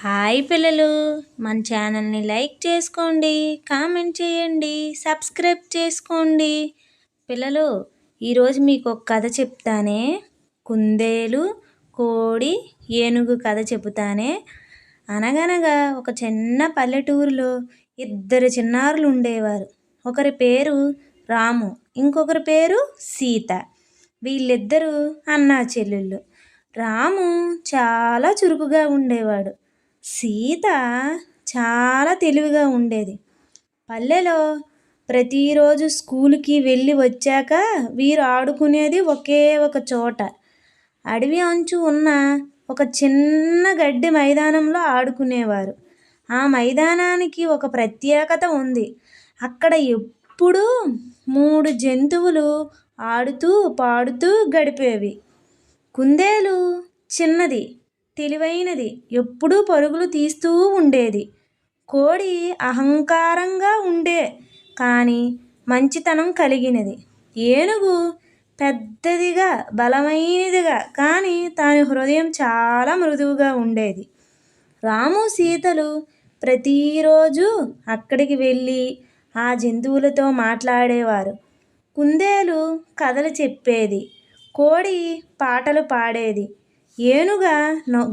Hi పిల్లలు మన ఛానల్ని లైక్ చేసుకోండి కామెంట్ చేయండి సబ్స్క్రైబ్ చేసుకోండి. పిల్లలు ఈరోజు మీకు ఒక కథ చెప్తానే. కుందేలు కోడి ఏనుగు కథ చెబుతానే. అనగనగా ఒక చిన్న పల్లెటూరులో ఇద్దరు చిన్నారులు ఉండేవారు. ఒకరి పేరు రాము ఇంకొకరి పేరు సీత. వీళ్ళిద్దరూ అన్నా చెల్లెళ్ళు. రాము చాలా చురుకుగా ఉండేవాడు. సీత చాలా తెలివిగా ఉండేది. పల్లెలో ప్రతిరోజు స్కూల్కి వెళ్ళి వచ్చాక వీరు ఆడుకునేది ఒకే ఒక చోట. అడవి అంచు ఉన్న ఒక చిన్న గడ్డి మైదానంలో ఆడుకునేవారు. ఆ మైదానానికి ఒక ప్రత్యేకత ఉంది. అక్కడ ఎప్పుడూ మూడు జంతువులు ఆడుతూ పాడుతూ గడిపేవి. కుందేలు చిన్నది. తెలివైనది. ఎప్పుడూ పరుగులు తీస్తూ ఉండేది. కోడి అహంకారంగా ఉండే కానీ మంచితనం కలిగినది. ఏనుగు పెద్దదిగా బలమైనదిగా కానీ దాని హృదయం చాలా మృదువుగా ఉండేది. రాము సీతలు ప్రతిరోజు అక్కడికి వెళ్ళి ఆ జంతువులతో మాట్లాడేవారు. కుందేలు కథలు చెప్పేది. కోడి పాటలు పాడేది. ఏనుగా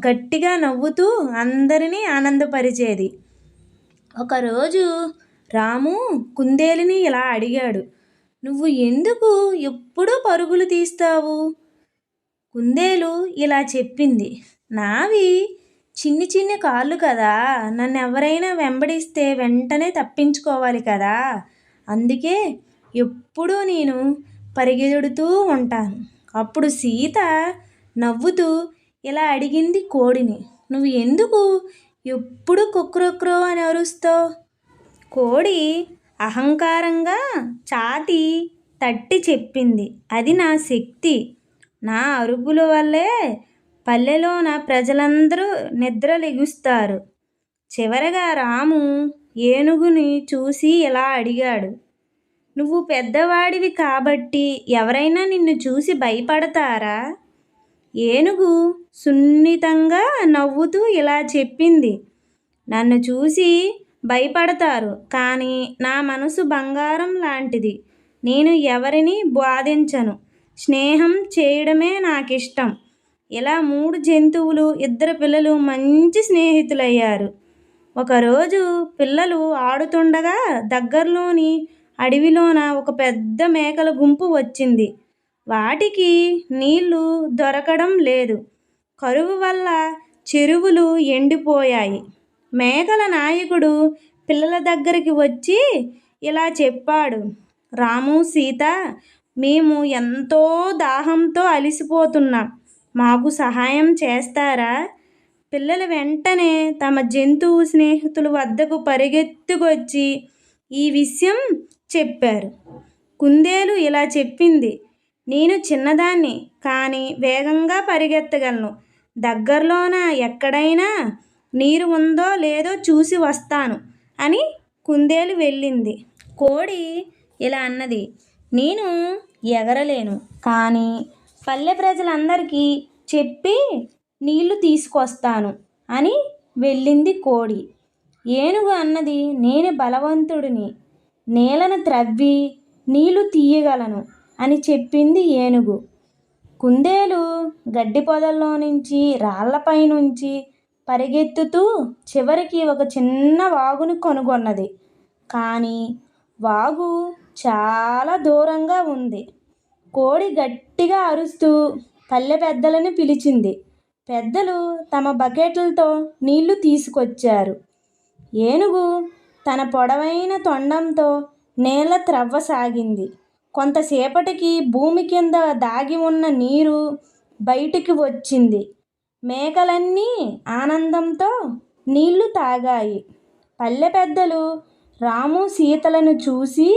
గట్టిగా నవ్వుతూ అందరినీ ఆనందపరిచేది. ఒకరోజు రాము కుందేలిని ఇలా అడిగాడు నువ్వు ఎందుకు ఎప్పుడూ పరుగులు తీస్తావు? కుందేలు ఇలా చెప్పింది నావి చిన్ని చిన్ని కాళ్ళు కదా నన్ను ఎవరైనా వెంబడిస్తే వెంటనే తప్పించుకోవాలి కదా అందుకే ఎప్పుడూ నేను పరిగెడుతూ ఉంటాను. అప్పుడు సీత నవ్వుతూ ఇలా అడిగింది కోడిని. నువ్వు ఎందుకు? ఎప్పుడు కుక్రొక్రో అని అరుస్తావు? కోడి అహంకారంగా చాతి తట్టి చెప్పింది. అది నా శక్తి. నా అరుపుల వల్లే పల్లెలోన ప్రజలందరూ నిద్రలెగుస్తారు. చివరగా రాము ఏనుగుని చూసి ఇలా అడిగాడు. నువ్వు పెద్దవాడివి కాబట్టి ఎవరైనా నిన్ను చూసి భయపడతారా? ఏనుగు సున్నితంగా నవ్వుతూ ఇలా చెప్పింది. నన్ను చూసి భయపడతారు కానీ నా మనసు బంగారం లాంటిది. నేను ఎవరిని బాధించను. స్నేహం చేయడమే నాకు ఇష్టం ఇలా మూడు జంతువులు ఇద్దరు పిల్లలు మంచి స్నేహితులయ్యారు. ఒకరోజు పిల్లలు ఆడుతుండగా దగ్గరలోని అడవిలోన ఒక పెద్ద మేకల గుంపు వచ్చింది. వాటికి నీళ్ళు దొరకడం లేదు. కరువు వల్ల చెరువులు ఎండిపోయాయి. మేకల నాయకుడు పిల్లల దగ్గరికి వచ్చి ఇలా చెప్పాడు. రాము సీత మేము ఎంతో దాహంతో అలిసిపోతున్నాం. మాకు సహాయం చేస్తారా? పిల్లలు వెంటనే తమ జంతువు స్నేహితుల వద్దకు పరిగెత్తుకొచ్చి ఈ విషయం చెప్పారు. కుందేలు ఇలా చెప్పింది. నేను చిన్నదాన్ని కానీ వేగంగా పరిగెత్తగలను. దగ్గరలోన ఎక్కడైనా నీరు ఉందో లేదో చూసి వస్తాను అని కుందేలు వెళ్ళింది. కోడి ఇలా అన్నది. నేను ఎగరలేను కానీ పల్లె ప్రజలందరికీ చెప్పి నీళ్ళు తీసుకొస్తాను అని వెళ్ళింది కోడి. ఏనుగు అన్నది నేను బలవంతుడిని. నేలను త్రవ్వి నీళ్ళు తీయగలను. అని చెప్పింది ఏనుగు. కుందేలు గడ్డి పొదల్లో నుంచి రాళ్ళపై నుంచి పరిగెత్తుతూ చివరికి ఒక చిన్న వాగును కనుగొన్నది. కానీ వాగు చాలా దూరంగా ఉంది. కోడి గట్టిగా అరుస్తూ పల్లె పెద్దలను పిలిచింది. పెద్దలు తమ బకెట్లతో నీళ్ళు తీసుకొచ్చారు. ఏనుగు తన పొడవైన తొండంతో నేల త్రవ్వసాగింది. కొంతసేపటికి భూమి కింద దాగి ఉన్న నీరు బయటికి వచ్చింది. మేకలన్నీ ఆనందంతో నీళ్ళు తాగాయి. పల్లె పెద్దలు రాము సీతలను చూసి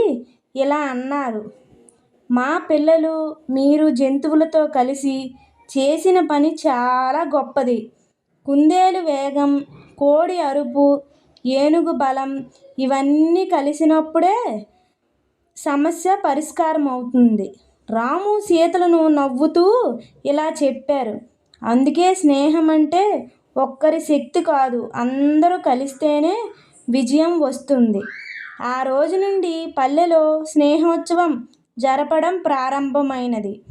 ఇలా అన్నారు మా పిల్లలు మీరు జంతువులతో కలిసి చేసిన పని చాలా గొప్పది. కుందేలు వేగం కోడి అరుపు ఏనుగు బలం ఇవన్నీ కలిసినప్పుడే సమస్య పరిష్కారం అవుతుంది రాము సీతలను నవ్వుతూ ఇలా చెప్పారు. అందుకే స్నేహం అంటే ఒక్కరి శక్తి కాదు అందరూ కలిస్తేనే విజయం వస్తుంది. ఆ రోజు నుండి పల్లెలో స్నేహోత్సవం జరపడం ప్రారంభమైనది.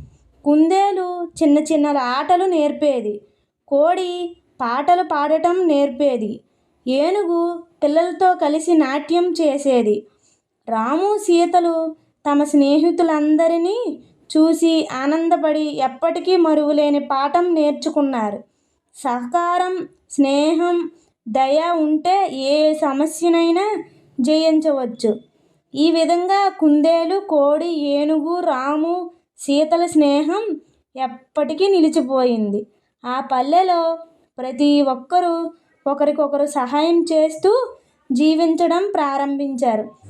కుందేలు చిన్న చిన్న ఆటలు నేర్పేది. కోడి పాటలు పాడటం నేర్పేది. ఏనుగు పిల్లలతో కలిసి నాట్యం చేసేది. రాము సీతలు తమ స్నేహితులందరినీ చూసి ఆనందపడి ఎప్పటికీ మరువలేని పాఠం నేర్చుకున్నారు. సహకారం స్నేహం దయ ఉంటే ఏ సమస్యనైనా జయించవచ్చు. ఈ విధంగా కుందేలు కోడి ఏనుగు రాము సీతల స్నేహం ఎప్పటికీ నిలిచిపోయింది. ఆ పల్లెలో ప్రతి ఒక్కరూ ఒకరికొకరు సహాయం చేస్తూ జీవించడం ప్రారంభించారు.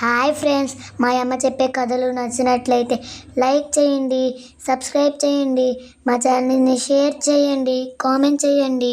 హాయ్ ఫ్రెండ్స్ మా అమ్మ చెప్పే కథలు నచ్చినట్లయితే లైక్ చేయండి సబ్స్క్రైబ్ చేయండి మా ఛానల్ని షేర్ చేయండి కామెంట్ చేయండి.